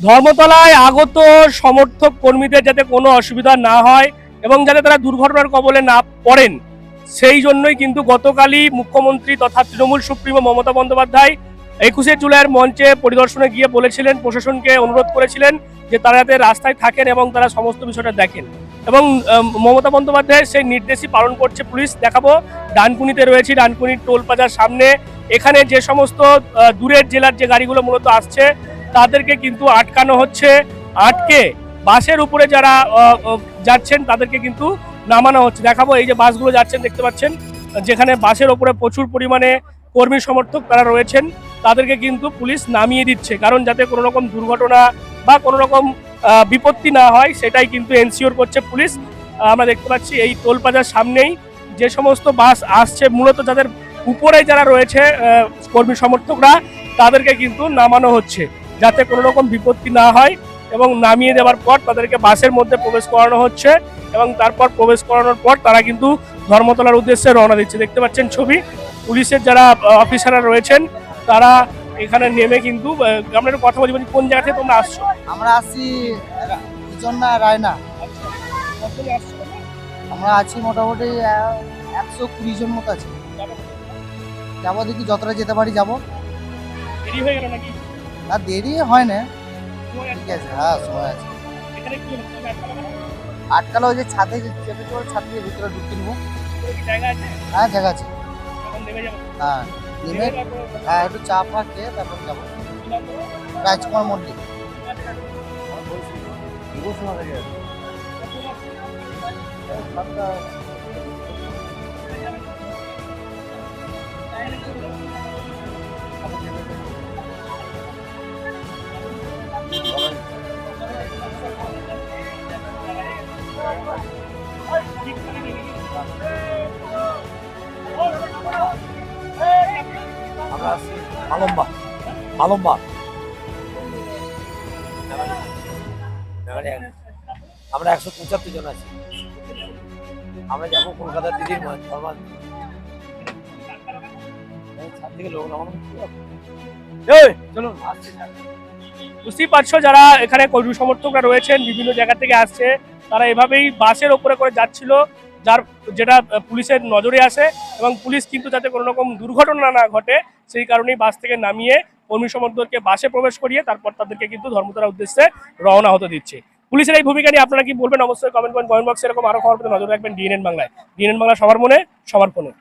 ধর্মতলায় আগত সমর্থক কর্মীদের যাতে কোনো অসুবিধা না হয় এবং যাতে তারা দুর্ঘটনার কবলে না পড়েন, সেই জন্যই কিন্তু গতকালই মুখ্যমন্ত্রী তথা তৃণমূল সুপ্রিমো মমতা বন্দ্যোপাধ্যায় একুশে জুলাইয়ের মঞ্চে পরিদর্শনে গিয়ে বলেছিলেন, প্রশাসনকে অনুরোধ করেছিলেন যে তারা যাতে রাস্তায় থাকেন এবং তারা সমস্ত বিষয়টা দেখেন। এবং মমতা বন্দ্যোপাধ্যায় সেই নির্দেশই পালন করছে পুলিশ। দেখাবো, ডানকুনিতে রয়েছে, ডানকুনির টোল প্লাজার সামনে। এখানে যে সমস্ত দূরের জেলার যে গাড়িগুলো মূলত আসছে তাদেরকে কিন্তু আটকানো হচ্ছে, আটকে বাসের উপরে যারা যাচ্ছেন তাদেরকে কিন্তু নামানো হচ্ছে। দেখাবো এই যে বাসগুলো যাচ্ছেন, দেখতে পাচ্ছেন, যেখানে বাসের ওপরে প্রচুর পরিমাণে কর্মী সমর্থক তারা রয়েছেন, তাদেরকে কিন্তু পুলিশ নামিয়ে দিচ্ছে। কারণ যাতে কোনো রকম দুর্ঘটনা বা কোনো রকম বিপত্তি না হয়, সেটাই কিন্তু এনসিওর করছে পুলিশ। আমরা দেখতে পাচ্ছি এই টোল প্লাজার সামনেই যে সমস্ত বাস আসছে, মূলত যাদের উপরে যারা রয়েছে কর্মী সমর্থকরা, তাদেরকে কিন্তু নামানো হচ্ছে। যাতে কোনো রকম বিপত্তি না হয় এবং নামিয়ে দেওয়ার পর তাদেরকে বাসের মধ্যে প্রবেশ করানো হচ্ছে এবং তারপর প্রবেশ করানোর পর তারা কিন্তু ধর্মতলার উদ্দেশ্যে রওনা দিচ্ছে। দেখতে পাচ্ছেন ছবি। পুলিশের যারা অফিসাররা রয়েছেন তারা এখানে নেমে কিন্তু আমরা একটু কথা বলি বলি কোন জায়গা থেকে তোমরা আসছো? আমরা আসছি না রায়না। আমরা আছি মোটামুটি একশো কুড়ি জন মতো আছে। যাব দেখি যতটা যেতে পারি যাব। দেরি হয়ে গেল নাকি? আর দেরি হয় না। ঠিক আছে হ্যাঁ সময় আছে। আটকালে ওই যে ছাদে যে চেপে চলে ছাদ দিয়ে ভিতরে ঢুকতে নেব। হ্যাঁ জায়গা আছে। হ্যাঁ নেমে হ্যাঁ একটু চা ফা খেয়ে তারপর যাব। রাজকুমার মন্দির আমরা আছি আমরা একশো পঁচাত্তর জন আছি। আমরা যাব কলকাতার দিদির ধর্মান থেকে লোক চলুন বুঝতেই পারছ যারা এখানে কর্মী সমর্থকরা রয়েছেন বিভিন্ন জায়গা থেকে আসছে তারা এভাবেই বাসের ওপরে করে যাচ্ছিল। যার যেটা পুলিশের নজরে আসে এবং পুলিশ কিন্তু যাতে কোনো রকম দুর্ঘটনা না ঘটে, সেই কারণেই বাস থেকে নামিয়ে কর্মী সমর্থকে বাসে প্রবেশ করিয়ে তারপর তাদেরকে কিন্তু ধর্মতলার উদ্দেশ্যে রওনা হতে দিচ্ছে। পুলিশের এই ভূমিকা নিয়ে আপনারা কি বলবেন? অবশ্যই কমেন্ট করেন কমেন্ট বক্সে এরকম আরও খবর নজর রাখবেন ডিএনএন বাংলায়। ডিএনএন বাংলা সবার মনে, সবার ফোনে।